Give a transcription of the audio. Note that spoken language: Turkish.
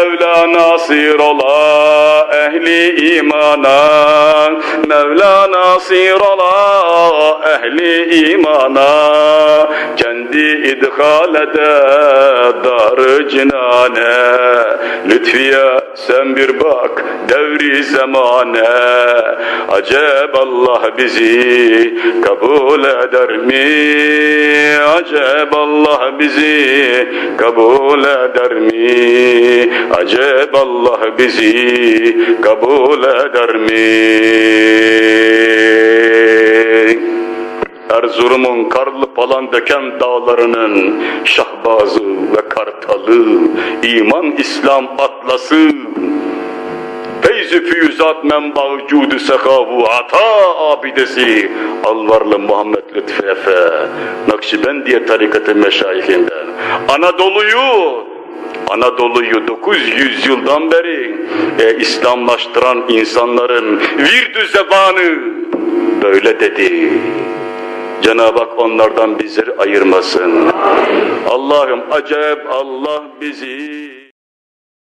Mevla nasir ola ehli imana. Mevla nasir ola ehli imana. Kendi idhal ede dar cinane. Lütfiye sen bir bak devri zamane Acep Allah bizi kabul eder mi? Acep Allah bizi kabul eder mi? Acep Allah bizi kabul eder mi? Erzurum'un karlı falan döken dağlarının şahbazı ve kartalı, iman İslam atlası, Feyz-i füyüzat menbaı cudu sekavu ata abidesi Alvarlı Muhammed Lütfü Efe Nakşibendiye tarikatı meşayihinden Anadolu'yu Anadolu'yu 900 yıldan beri e, İslamlaştıran insanların virdü zebanı böyle dedi. Cenab-ı Hak onlardan bizleri ayırmasın. Allah'ım acep Allah bizi